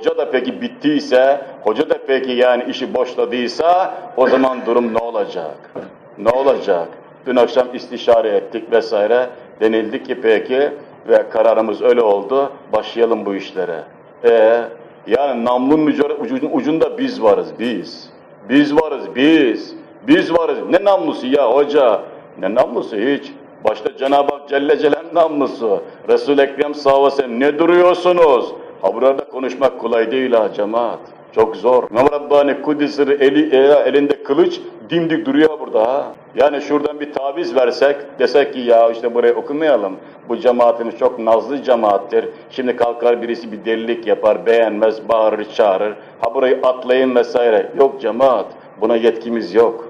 hoca da peki bittiyse, hoca da peki yani işi boşladıysa o zaman durum ne olacak? Ne olacak? Dün akşam istişare ettik vesaire. Denildi ki peki ve kararımız öyle oldu. Başlayalım bu işlere. E yani ucu- ucunda biz varız biz. Biz varız biz. Biz varız. Ne namlusu ya hoca? Ne namlusu hiç? Başta Cenab-ı Hak Celle Celal namlusu. Resul-i Ekrem sallallahu aleyhi ne duruyorsunuz? Ha burada konuşmak kolay değil ha cemaat. Çok zor. İmam Rabbani Kudüs'ü eli, e, elinde kılıç dimdik duruyor burada ha. Yani şuradan bir taviz versek, desek ki ya işte burayı okumayalım. Bu cemaatimiz çok nazlı cemaattir. Şimdi kalkar birisi bir delilik yapar, beğenmez, bağırır, çağırır. Ha burayı atlayın vesaire. Yok cemaat, buna yetkimiz yok.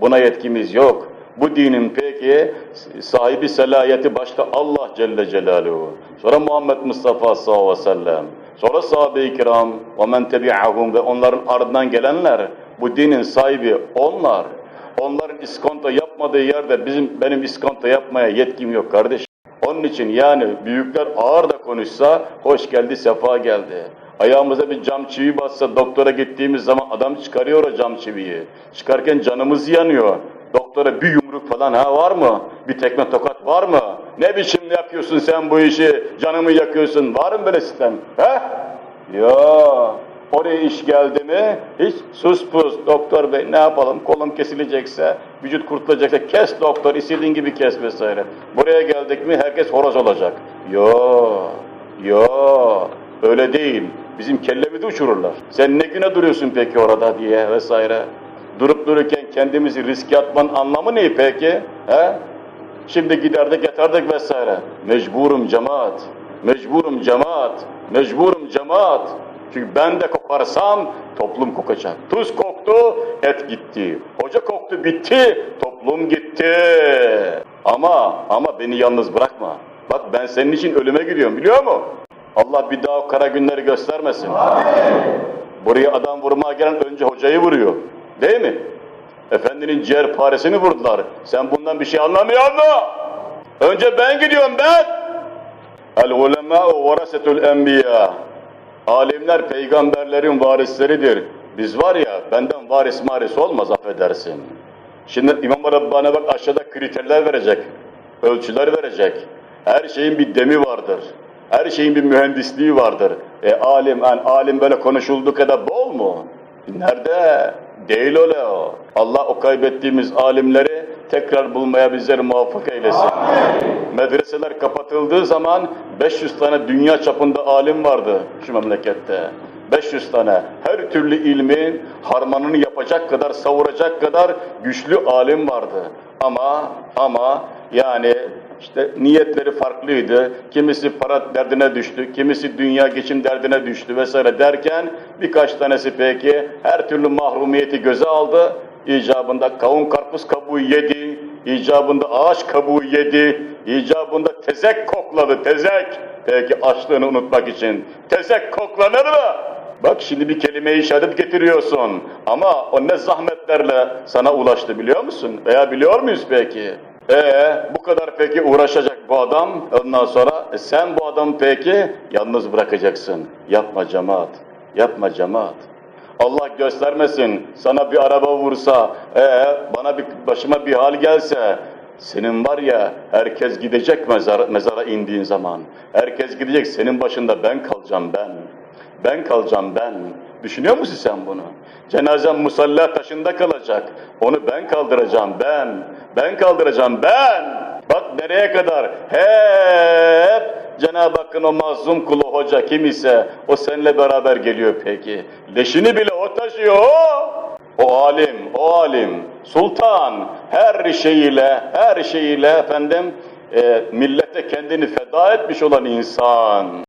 Buna yetkimiz yok. Bu dinin peki sahibi selayeti başta Allah Celle Celaluhu. Sonra Muhammed Mustafa sallallahu aleyhi ve sellem. Sonra sahabe-i kiram ve men tebi'ahum ve onların ardından gelenler. Bu dinin sahibi onlar. Onların iskonto yapmadığı yerde bizim benim iskonto yapmaya yetkim yok kardeşim. Onun için yani büyükler ağır da konuşsa hoş geldi, sefa geldi. Ayağımıza bir cam çivi bassa doktora gittiğimiz zaman adam çıkarıyor o cam çiviyi. Çıkarken canımız yanıyor. Doktora bir yumruk falan ha var mı? Bir tekme tokat var mı? Ne biçim yapıyorsun sen bu işi? Canımı yakıyorsun. Var mı böyle sistem? He? Ya oraya iş geldi mi hiç sus pus doktor bey ne yapalım kolum kesilecekse vücut kurtulacaksa kes doktor istediğin gibi kes vesaire. Buraya geldik mi herkes horoz olacak. Yo yo öyle değil. Bizim kellemi de uçururlar. Sen ne güne duruyorsun peki orada diye vesaire. Durup dururken kendimizi riske atmanın anlamı ne peki? He? Şimdi giderdik yatardık vesaire. Mecburum cemaat. Mecburum cemaat. Mecburum cemaat. Çünkü ben de koparsam toplum kokacak. Tuz koktu, et gitti. Hoca koktu, bitti. Toplum gitti. Ama ama beni yalnız bırakma. Bak ben senin için ölüme gidiyorum biliyor musun? Allah bir daha o kara günleri göstermesin. Buraya adam vurmaya gelen önce hocayı vuruyor. Değil mi? Efendinin ciğer paresini vurdular. Sen bundan bir şey anlamıyor musun? Önce ben gidiyorum ben. El ulemâ'u varasetul enbiya. Alimler peygamberlerin varisleridir. Biz var ya benden varis maris olmaz affedersin. Şimdi İmam Rabbani bak aşağıda kriterler verecek. Ölçüler verecek. Her şeyin bir demi vardır. Her şeyin bir mühendisliği vardır. E alim, yani alim böyle konuşulduğu kadar bol mu? Nerede? Değil öyle o. Allah o kaybettiğimiz alimleri tekrar bulmaya bizleri muvaffak eylesin. Medreseler kapatıldığı zaman 500 tane dünya çapında alim vardı şu memlekette. 500 tane her türlü ilmin harmanını yapacak kadar, savuracak kadar güçlü alim vardı. Ama ama yani işte niyetleri farklıydı. Kimisi para derdine düştü, kimisi dünya geçim derdine düştü vesaire derken birkaç tanesi peki her türlü mahrumiyeti göze aldı. İcabında kavun karpuz kabuğu yedi, icabında ağaç kabuğu yedi, icabında tezek kokladı, tezek. Peki açlığını unutmak için. Tezek koklanır mı? Bak şimdi bir kelime-i şehadet getiriyorsun ama o ne zahmetlerle sana ulaştı biliyor musun? Veya biliyor muyuz peki? Ee, bu kadar peki uğraşacak bu adam ondan sonra e, sen bu adamı peki yalnız bırakacaksın. Yapma cemaat, yapma cemaat. Allah göstermesin sana bir araba vursa, ee, bana bir başıma bir hal gelse, senin var ya herkes gidecek mezara, mezara indiğin zaman. Herkes gidecek senin başında ben kalacağım ben. Ben kalacağım ben. Düşünüyor musun sen bunu? Cenazem musalla taşında kalacak. Onu ben kaldıracağım ben. Ben kaldıracağım ben. Bak nereye kadar? Hep Cenab-ı Hakk'ın o mazlum kulu hoca kim ise o seninle beraber geliyor peki. Leşini bile o taşıyor o. Alim, o alim, sultan her şeyiyle, her şeyiyle efendim e, millete kendini feda etmiş olan insan.